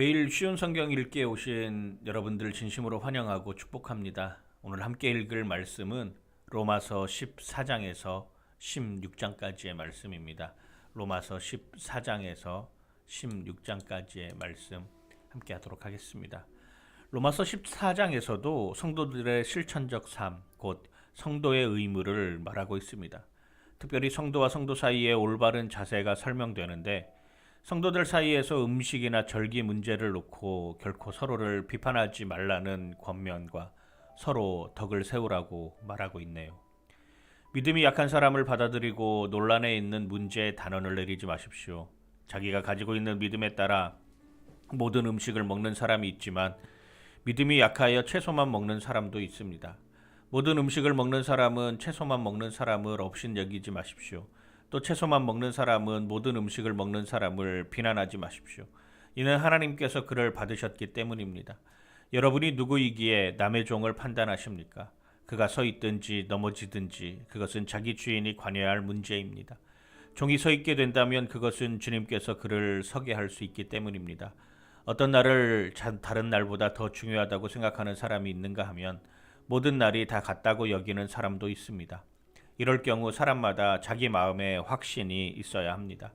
매일 쉬운 성경 읽기에 오신 여러분들 진심으로 환영하고 축복합니다. 오늘 함께 읽을 말씀은 로마서 14장에서 16장까지의 말씀입니다. 로마서 14장에서 16장까지의 말씀 함께 하도록 하겠습니다. 로마서 14장에서도 성도들의 실천적 삶, 곧 성도의 의무를 말하고 있습니다. 특별히 성도와 성도 사이의 올바른 자세가 설명되는데 성도들 사이에서 음식이나 절기 문제를 놓고 결코 서로를 비판하지 말라는 권면과 서로 덕을 세우라고 말하고 있네요. 믿음이 약한 사람을 받아들이고 논란에 있는 문제에 단언을 내리지 마십시오. 자기가 가지고 있는 믿음에 따라 모든 음식을 먹는 사람이 있지만 믿음이 약하여 채소만 먹는 사람도 있습니다. 모든 음식을 먹는 사람은 채소만 먹는 사람을 없인 여기지 마십시오. 또 채소만 먹는 사람은 모든 음식을 먹는 사람을 비난하지 마십시오. 이는 하나님께서 그를 받으셨기 때문입니다. 여러분이 누구이기에 남의 종을 판단하십니까? 그가 서 있든지 넘어지든지 그것은 자기 주인이 관여해야 할 문제입니다. 종이 서 있게 된다면 그것은 주님께서 그를 서게 할 수 있기 때문입니다. 어떤 날을 자- 다른 날보다 더 중요하다고 생각하는 사람이 있는가 하면 모든 날이 다 같다고 여기는 사람도 있습니다. 이럴 경우 사람마다 자기 마음에 확신이 있어야 합니다.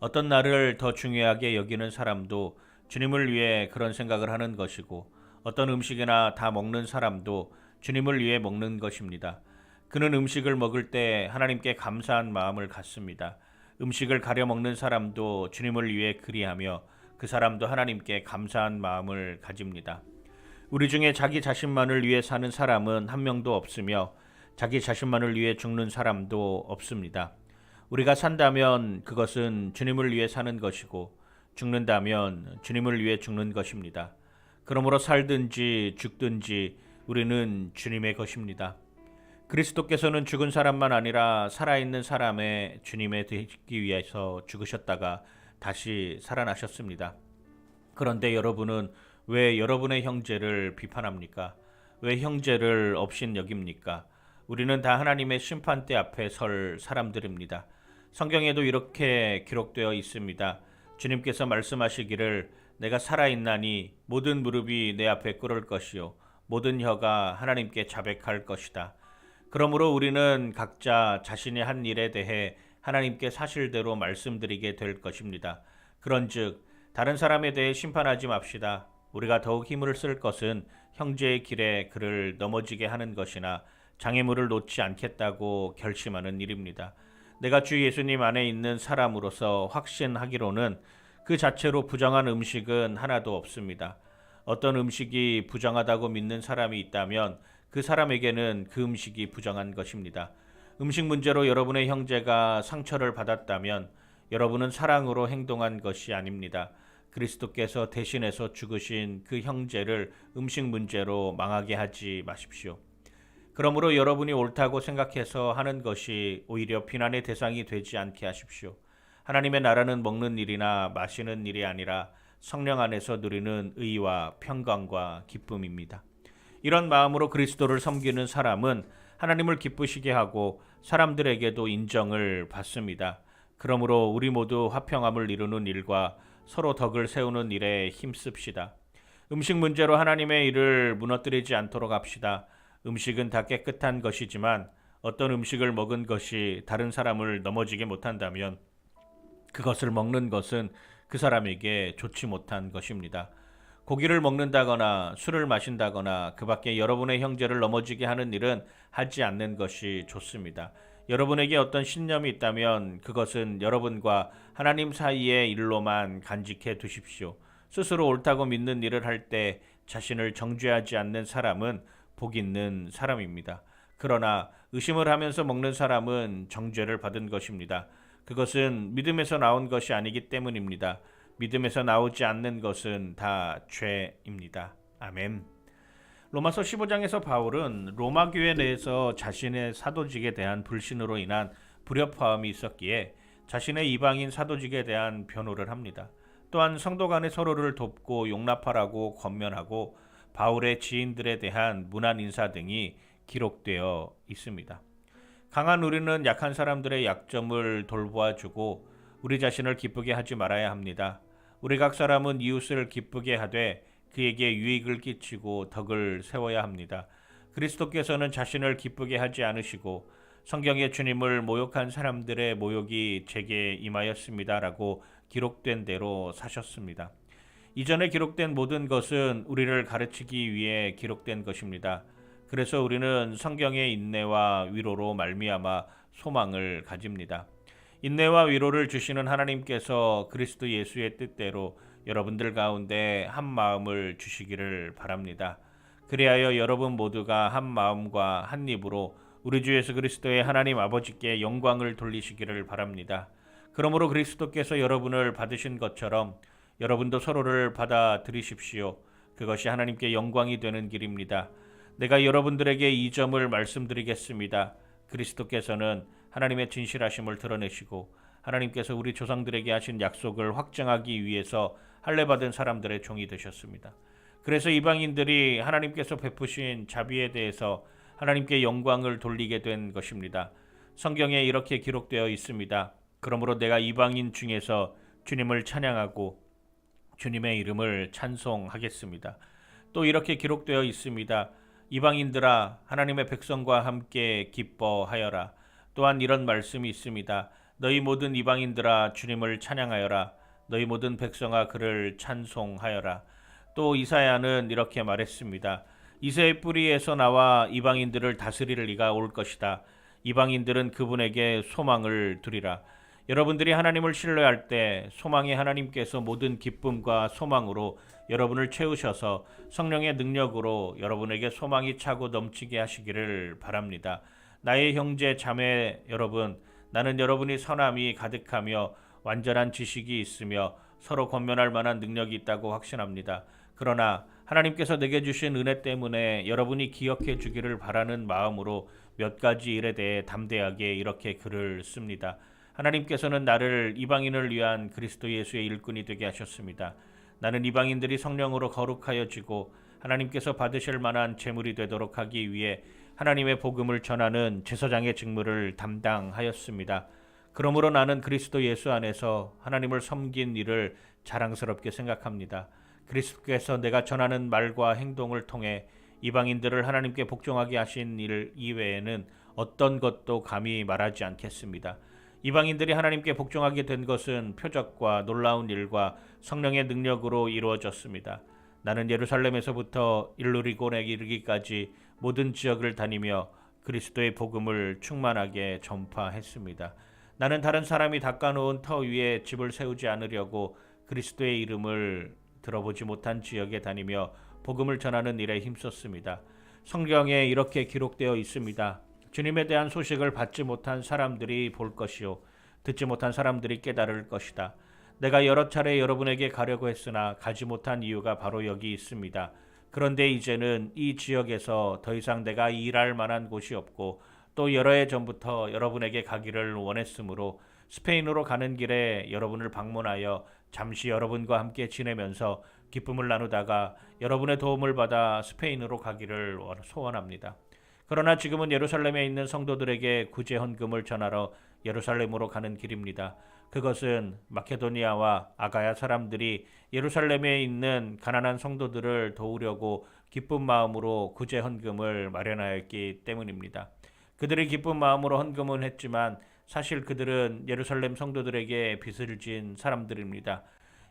어떤 날을 더 중요하게 여기는 사람도 주님을 위해 그런 생각을 하는 것이고 어떤 음식이나 다 먹는 사람도 주님을 위해 먹는 것입니다. 그는 음식을 먹을 때 하나님께 감사한 마음을 갖습니다. 음식을 가려 먹는 사람도 주님을 위해 그리하며 그 사람도 하나님께 감사한 마음을 가집니다. 우리 중에 자기 자신만을 위해 사는 사람은 한 명도 없으며 자기 자신만을 위해 죽는 사람도 없습니다. 우리가 산다면 그것은 주님을 위해 사는 것이고 죽는다면 주님을 위해 죽는 것입니다. 그러므로 살든지 죽든지 우리는 주님의 것입니다. 그리스도께서는 죽은 사람만 아니라 살아있는 사람의 주님의 되기 위해서 죽으셨다가 다시 살아나셨습니다. 그런데 여러분은 왜 여러분의 형제를 비판합니까? 왜 형제를 업신 여깁니까? 우리는 다 하나님의 심판대 앞에 설 사람들입니다. 성경에도 이렇게 기록되어 있습니다. 주님께서 말씀하시기를 내가 살아있나니 모든 무릎이 내 앞에 꿇을 것이요 모든 혀가 하나님께 자백할 것이다. 그러므로 우리는 각자 자신의 한 일에 대해 하나님께 사실대로 말씀드리게 될 것입니다. 그런즉 다른 사람에 대해 심판하지 맙시다. 우리가 더욱 힘을 쓸 것은 형제의 길에 그를 넘어지게 하는 것이나 장애물을 놓지 않겠다고 결심하는 일입니다. 내가 주 예수님 안에 있는 사람으로서 확신하기로는 그 자체로 부정한 음식은 하나도 없습니다. 어떤 음식이 부정하다고 믿는 사람이 있다면 그 사람에게는 그 음식이 부정한 것입니다. 음식 문제로 여러분의 형제가 상처를 받았다면 여러분은 사랑으로 행동한 것이 아닙니다. 그리스도께서 대신해서 죽으신 그 형제를 음식 문제로 망하게 하지 마십시오. 그러므로 여러분이 옳다고 생각해서 하는 것이 오히려 비난의 대상이 되지 않게 하십시오. 하나님의 나라는 먹는 일이나 마시는 일이 아니라 성령 안에서 누리는 의와 평강과 기쁨입니다. 이런 마음으로 그리스도를 섬기는 사람은 하나님을 기쁘시게 하고 사람들에게도 인정을 받습니다. 그러므로 우리 모두 화평함을 이루는 일과 서로 덕을 세우는 일에 힘씁시다. 음식 문제로 하나님의 일을 무너뜨리지 않도록 합시다. 음식은 다 깨끗한 것이지만 어떤 음식을 먹은 것이 다른 사람을 넘어지게 못한다면 그것을 먹는 것은 그 사람에게 좋지 못한 것입니다. 고기를 먹는다거나 술을 마신다거나 그 밖에 여러분의 형제를 넘어지게 하는 일은 하지 않는 것이 좋습니다. 여러분에게 어떤 신념이 있다면 그것은 여러분과 하나님 사이의 일로만 간직해 두십시오. 스스로 옳다고 믿는 일을 할 때 자신을 정죄하지 않는 사람은 복 있는 사람입니다. 그러나 의심을 하면서 먹는 사람은 정죄를 받은 것입니다. 그것은 믿음에서 나온 것이 아니기 때문입니다. 믿음에서 나오지 않는 것은 다 죄입니다. 아멘. 로마서 15장에서 바울은 로마 교회 내에서 자신의 사도직에 대한 불신으로 인한 불협화음이 있었기에 자신의 이방인 사도직에 대한 변호를 합니다. 또한 성도 간의 서로를 돕고 용납하라고 권면하고 바울의 지인들에 대한 문안 인사 등이 기록되어 있습니다. 강한 우리는 약한 사람들의 약점을 돌보아 주고 우리 자신을 기쁘게 하지 말아야 합니다. 우리 각 사람은 이웃을 기쁘게 하되 그에게 유익을 끼치고 덕을 세워야 합니다. 그리스도께서는 자신을 기쁘게 하지 않으시고 성경에 주님을 모욕한 사람들의 모욕이 제게 임하였습니다라고 기록된 대로 사셨습니다. 이전에 기록된 모든 것은 우리를 가르치기 위해 기록된 것입니다. 그래서 우리는 성경의 인내와 위로로 말미암아 소망을 가집니다. 인내와 위로를 주시는 하나님께서 그리스도 예수의 뜻대로 여러분들 가운데 한 마음을 주시기를 바랍니다. 그리하여 여러분 모두가 한 마음과 한 입으로 우리 주 예수 그리스도의 하나님 아버지께 영광을 돌리시기를 바랍니다. 그러므로 그리스도께서 여러분을 받으신 것처럼 여러분도 서로를 받아들이십시오. 그것이 하나님께 영광이 되는 길입니다. 내가 여러분들에게 이 점을 말씀드리겠습니다. 그리스도께서는 하나님의 진실하심을 드러내시고 하나님께서 우리 조상들에게 하신 약속을 확정하기 위해서 할례 받은 사람들의 종이 되셨습니다. 그래서 이방인들이 하나님께서 베푸신 자비에 대해서 하나님께 영광을 돌리게 된 것입니다. 성경에 이렇게 기록되어 있습니다. 그러므로 내가 이방인 중에서 주님을 찬양하고 주님의 이름을 찬송하겠습니다. 또 이렇게 기록되어 있습니다. 이방인들아 하나님의 백성과 함께 기뻐하여라. 또한 이런 말씀이 있습니다. 너희 모든 이방인들아 주님을 찬양하여라. 너희 모든 백성아 그를 찬송하여라. 또 이사야는 이렇게 말했습니다. 이새의 뿌리에서 나와 이방인들을 다스릴 이가 올 것이다. 이방인들은 그분에게 소망을 두리라. 여러분들이 하나님을 신뢰할 때 소망의 하나님께서 모든 기쁨과 소망으로 여러분을 채우셔서 성령의 능력으로 여러분에게 소망이 차고 넘치게 하시기를 바랍니다. 나의 형제 자매 여러분, 나는 여러분이 선함이 가득하며 완전한 지식이 있으며 서로 권면할 만한 능력이 있다고 확신합니다. 그러나 하나님께서 내게 주신 은혜 때문에 여러분이 기억해 주기를 바라는 마음으로 몇 가지 일에 대해 담대하게 이렇게 글을 씁니다. 하나님께서는 나를 이방인을 위한 그리스도 예수의 일꾼이 되게 하셨습니다. 나는 이방인들이 성령으로 거룩하여지고 하나님께서 받으실 만한 제물이 되도록 하기 위해 하나님의 복음을 전하는 제사장의 직무를 담당하였습니다. 그러므로 나는 그리스도 예수 안에서 하나님을 섬긴 일을 자랑스럽게 생각합니다. 그리스도께서 내가 전하는 말과 행동을 통해 이방인들을 하나님께 복종하게 하신 일 이외에는 어떤 것도 감히 말하지 않겠습니다. 이방인들이 하나님께 복종하게 된 것은 표적과 놀라운 일과 성령의 능력으로 이루어졌습니다. 나는 예루살렘에서부터 일루리곤에 이르기까지 모든 지역을 다니며 그리스도의 복음을 충만하게 전파했습니다. 나는 다른 사람이 닦아놓은 터 위에 집을 세우지 않으려고 그리스도의 이름을 들어보지 못한 지역에 다니며 복음을 전하는 일에 힘썼습니다. 성경에 이렇게 기록되어 있습니다. 주님에 대한 소식을 받지 못한 사람들이 볼 것이요 듣지 못한 사람들이 깨달을 것이다. 내가 여러 차례 여러분에게 가려고 했으나 가지 못한 이유가 바로 여기 있습니다. 그런데 이제는 이 지역에서 더 이상 내가 일할 만한 곳이 없고 또 여러 해 전부터 여러분에게 가기를 원했으므로 스페인으로 가는 길에 여러분을 방문하여 잠시 여러분과 함께 지내면서 기쁨을 나누다가 여러분의 도움을 받아 스페인으로 가기를 소원합니다. 그러나 지금은 예루살렘에 있는 성도들에게 구제 헌금을 전하러 예루살렘으로 가는 길입니다. 그것은 마케도니아와 아가야 사람들이 예루살렘에 있는 가난한 성도들을 도우려고 기쁜 마음으로 구제 헌금을 마련하였기 때문입니다. 그들이 기쁜 마음으로 헌금은 했지만 사실 그들은 예루살렘 성도들에게 빚을 진 사람들입니다.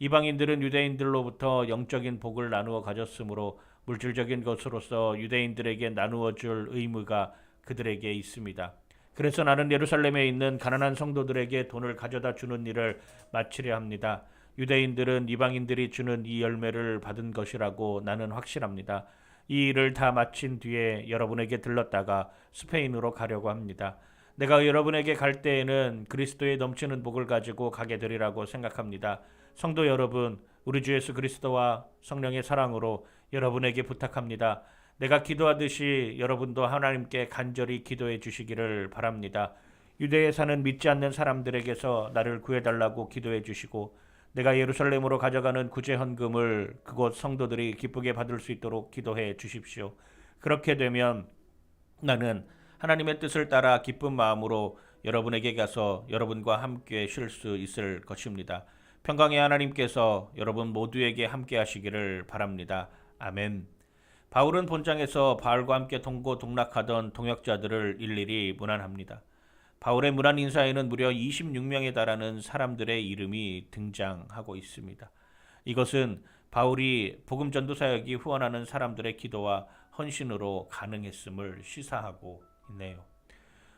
이방인들은 유대인들로부터 영적인 복을 나누어 가졌으므로 물질적인 것으로서 유대인들에게 나누어 줄 의무가 그들에게 있습니다. 그래서 나는 예루살렘에 있는 가난한 성도들에게 돈을 가져다 주는 일을 마치려 합니다. 유대인들은 이방인들이 주는 이 열매를 받은 것이라고 나는 확신합니다. 이 일을 다 마친 뒤에 여러분에게 들렀다가 스페인으로 가려고 합니다. 내가 여러분에게 갈 때에는 그리스도의 넘치는 복을 가지고 가게 되리라고 생각합니다. 성도 여러분, 우리 주 예수 그리스도와 성령의 사랑으로 여러분에게 부탁합니다. 내가 기도하듯이 여러분도 하나님께 간절히 기도해 주시기를 바랍니다. 유대에 사는 믿지 않는 사람들에게서 나를 구해달라고 기도해 주시고 내가 예루살렘으로 가져가는 구제 헌금을 그곳 성도들이 기쁘게 받을 수 있도록 기도해 주십시오. 그렇게 되면 나는 하나님의 뜻을 따라 기쁜 마음으로 여러분에게 가서 여러분과 함께 쉴 수 있을 것입니다. 평강의 하나님께서 여러분 모두에게 함께 하시기를 바랍니다. 아멘. 바울은 본장에서 바울과 함께 동고 동락하던 동역자들을 일일이 문안합니다. 바울의 문안 인사에는 무려 26명에 달하는 사람들의 이름이 등장하고 있습니다. 이것은 바울이 복음 전도 사역이 후원하는 사람들의 기도와 헌신으로 가능했음을 시사하고 있네요.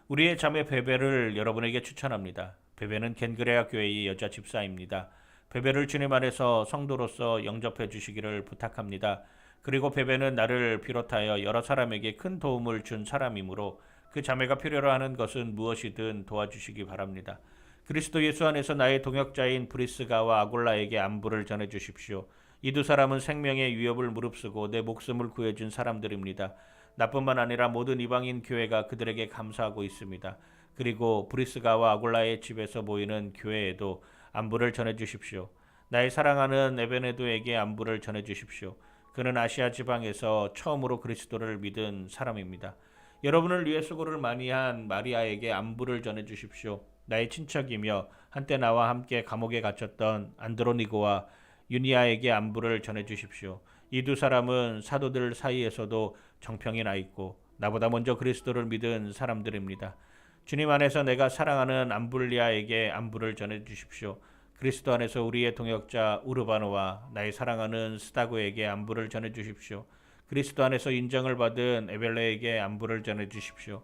우리의 자매 베베를 여러분에게 추천합니다. 베베는 겐그레아 교회의 여자 집사입니다. 베베를 주님 안에서 성도로서 영접해 주시기를 부탁합니다. 그리고 베베는 나를 비롯하여 여러 사람에게 큰 도움을 준 사람이므로 그 자매가 필요로 하는 것은 무엇이든 도와주시기 바랍니다. 그리스도 예수 안에서 나의 동역자인 브리스가와 아골라에게 안부를 전해 주십시오. 이 두 사람은 생명의 위협을 무릅쓰고 내 목숨을 구해준 사람들입니다. 나뿐만 아니라 모든 이방인 교회가 그들에게 감사하고 있습니다. 그리고 브리스가와 아골라의 집에서 모이는 교회에도 안부를 전해 주십시오. 나의 사랑하는 에베네도에게 안부를 전해 주십시오. 그는 아시아 지방에서 처음으로 그리스도를 믿은 사람입니다. 여러분을 위해 수고를 많이 한 마리아에게 안부를 전해 주십시오. 나의 친척이며 한때 나와 함께 감옥에 갇혔던 안드로니고와 유니아에게 안부를 전해 주십시오. 이 두 사람은 사도들 사이에서도 정평이 나 있고 나보다 먼저 그리스도를 믿은 사람들입니다. 주님 안에서 내가 사랑하는 암불리아에게 안부를 전해 주십시오. 그리스도 안에서 우리의 동역자 우르바노와 나의 사랑하는 스타고에게 안부를 전해 주십시오. 그리스도 안에서 인정을 받은 에벨레에게 안부를 전해 주십시오.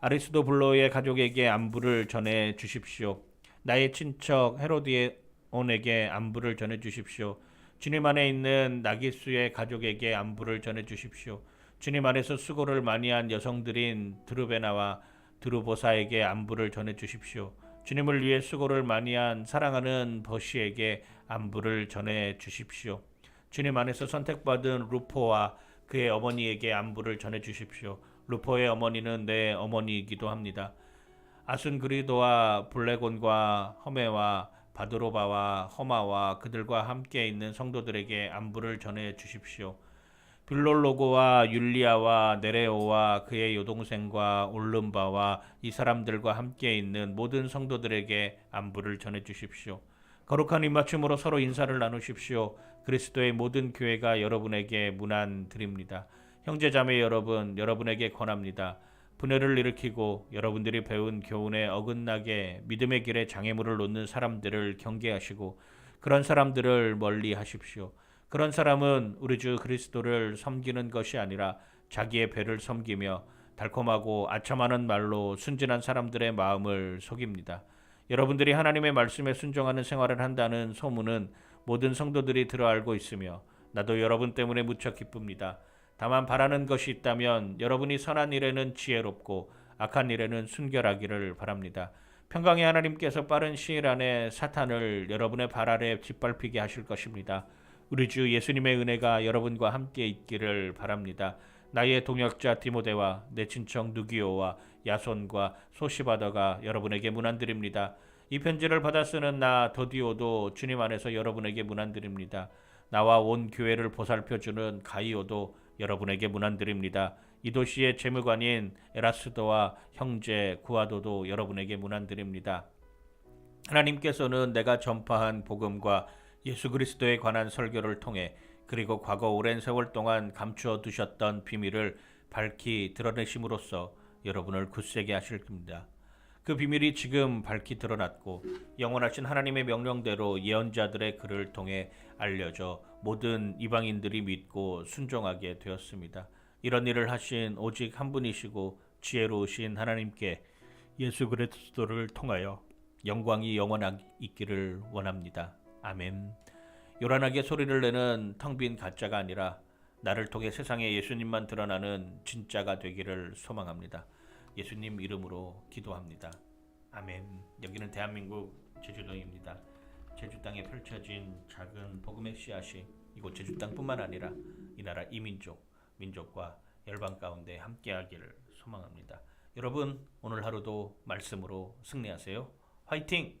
아리스도 블로의 가족에게 안부를 전해 주십시오. 나의 친척 헤로디온에게 안부를 전해 주십시오. 주님 안에 있는 나기수의 가족에게 안부를 전해 주십시오. 주님 안에서 수고를 많이 한 여성들인 드루베나와 드루보사에게 안부를 전해 주십시오. 주님을 위해 수고를 많이 한 사랑하는 버시에게 안부를 전해 주십시오. 주님 안에서 선택받은 루포와 그의 어머니에게 안부를 전해 주십시오. 루포의 어머니는 내 어머니이기도 합니다. 아순 그리도와 블레곤과 허메와 바드로바와 허마와 그들과 함께 있는 성도들에게 안부를 전해 주십시오. 빌롤로고와 율리아와 네레오와 그의 여동생과 올름바와 이 사람들과 함께 있는 모든 성도들에게 안부를 전해 주십시오. 거룩한 입맞춤으로 서로 인사를 나누십시오. 그리스도의 모든 교회가 여러분에게 문안 드립니다. 형제 자매 여러분, 여러분에게 권합니다. 분열을 일으키고 여러분들이 배운 교훈에 어긋나게 믿음의 길에 장애물을 놓는 사람들을 경계하시고 그런 사람들을 멀리 하십시오. 그런 사람은 우리 주 그리스도를 섬기는 것이 아니라 자기의 배를 섬기며 달콤하고 아첨하는 말로 순진한 사람들의 마음을 속입니다. 여러분들이 하나님의 말씀에 순종하는 생활을 한다는 소문은 모든 성도들이 들어 알고 있으며 나도 여러분 때문에 무척 기쁩니다. 다만 바라는 것이 있다면 여러분이 선한 일에는 지혜롭고 악한 일에는 순결하기를 바랍니다. 평강의 하나님께서 빠른 시일 안에 사탄을 여러분의 발 아래 짓밟히게 하실 것입니다. 우리 주 예수님의 은혜가 여러분과 함께 있기를 바랍니다. 나의 동역자 디모데와 내 친척 누기오와 야손과 소시바더가 여러분에게 문안드립니다. 이 편지를 받아 쓰는 나 더디오도 주님 안에서 여러분에게 문안드립니다. 나와 온 교회를 보살펴주는 가이오도 여러분에게 문안드립니다. 이 도시의 재무관인 에라스도와 형제 구아도도 여러분에게 문안드립니다. 하나님께서는 내가 전파한 복음과 예수 그리스도에 관한 설교를 통해 그리고 과거 오랜 세월 동안 감추어 두셨던 비밀을 밝히 드러내심으로써 여러분을 굳세게 하실 겁니다. 그 비밀이 지금 밝히 드러났고 영원하신 하나님의 명령대로 예언자들의 글을 통해 알려져 모든 이방인들이 믿고 순종하게 되었습니다. 이런 일을 하신 오직 한 분이시고 지혜로우신 하나님께 예수 그리스도를 통하여 영광이 영원하게 있기를 원합니다. 아멘. 요란하게 소리를 내는 텅 빈 가짜가 아니라 나를 통해 세상에 예수님만 드러나는 진짜가 되기를 소망합니다. 예수님 이름으로 기도합니다. 아멘. 여기는 대한민국 제주도입니다. 제주 땅에 펼쳐진 작은 복음의 씨앗이 이곳 제주 땅뿐만 아니라 이 나라 이민족, 민족과 열방 가운데 함께하기를 소망합니다. 여러분 오늘 하루도 말씀으로 승리하세요. 화이팅!